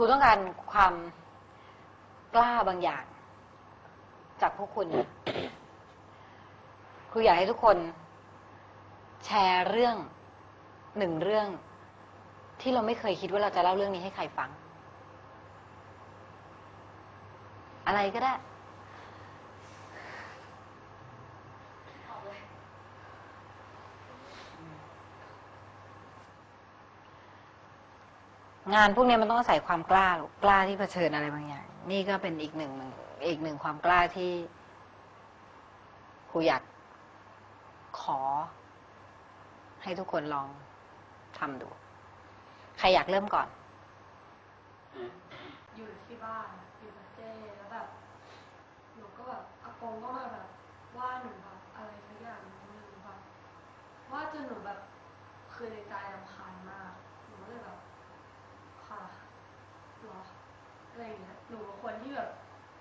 ครูต้องการความกล้าบางอย่าง จากพวกคุณ ครูอยากให้ทุกคน แชร์เรื่องหนึ่งเรื่อง ที่เราไม่เคยคิดว่าเราจะเล่าเรื่องนี้ให้ใครฟัง อะไรก็ได้ งานพวกนี้มันต้องอาศัยความกล้าลูกกล้าที่เผชิญอะไรบางอย่าง นี่ก็เป็นอีกหนึ่งอีกหนึ่งความกล้าที่ครูอยากขอ ให้ทุกคนลองทำดู ใครอยากเริ่มก่อน อยู่ที่บ้านอยู่กับเจ้แล้วแบบหนูก็แบบอากงก็มาแบบว่าหนูแบบอะไรสักอย่างหนึงหนูแบบว่าจนหนูแบบคือในใจรำคาญมากหนูก็เลยแบบค่ะหรอ อะไรอย่างเงี้ยหนูเป็นคนที่แบบ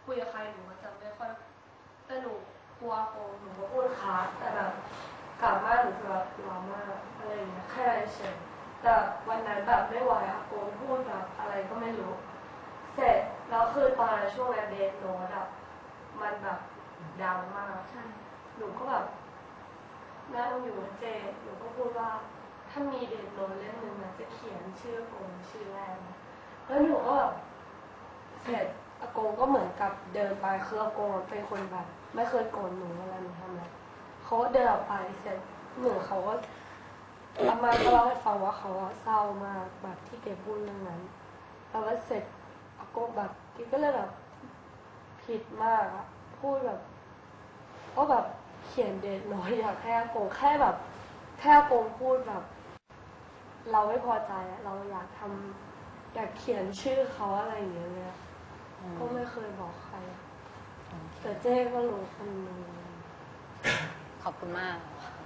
คุยกับใครหนูก็จะไม่ค่อยแต่หนูกลัวโกงหนูก็พูดค้าแต่แบบกลับบ้านหนูจะแบบร้องมากอะไรอย่างเงี้ยแค่นั้นเฉยแต่วันนั้นแบบไม่ไหวอะโกงพูดแบบอะไรก็ไม่รู้ เสร็จแล้วคือตอนนั้ช่วงนั้นเดทโน้ตอะมันแบบดังมากหนูก็แบบนั่งอยู่กับเจหนูก็พูดว่าถ้ามีเดทโน้ตเล่มหนึ่งนะจะเขียนชื่อโกงชื่อแรกนะแล้วหนูก็แบบ เสร็จอากงก็เหมือนกับเดินไปคืออากงเป็นคนแบบไม่เคยโกนหนูเวลาหนูทำอะไรเขาก็เดินออกไปเสร็จหนูเขาก็อามาก็เล่าให้ฟังว่าเขาเศร้ามากแบบที่เกพูดเรื่องนั้นแล้วเสร็จอากงแบบกิกก็เลยแบบผิดมากอะพูดแบบก็แบบเขียนเดทน้อยอยากให้อากงแค่แบบ แค่อากงพูดแบบ เราไม่พอใจเราอยากทำอยากเขียนชื่อเขาอะไรอย่างเงี้ยเลย ก็ไม่เคยบอกใคร แต่เจ๊ก็รู้คนนึงขอบคุณมาก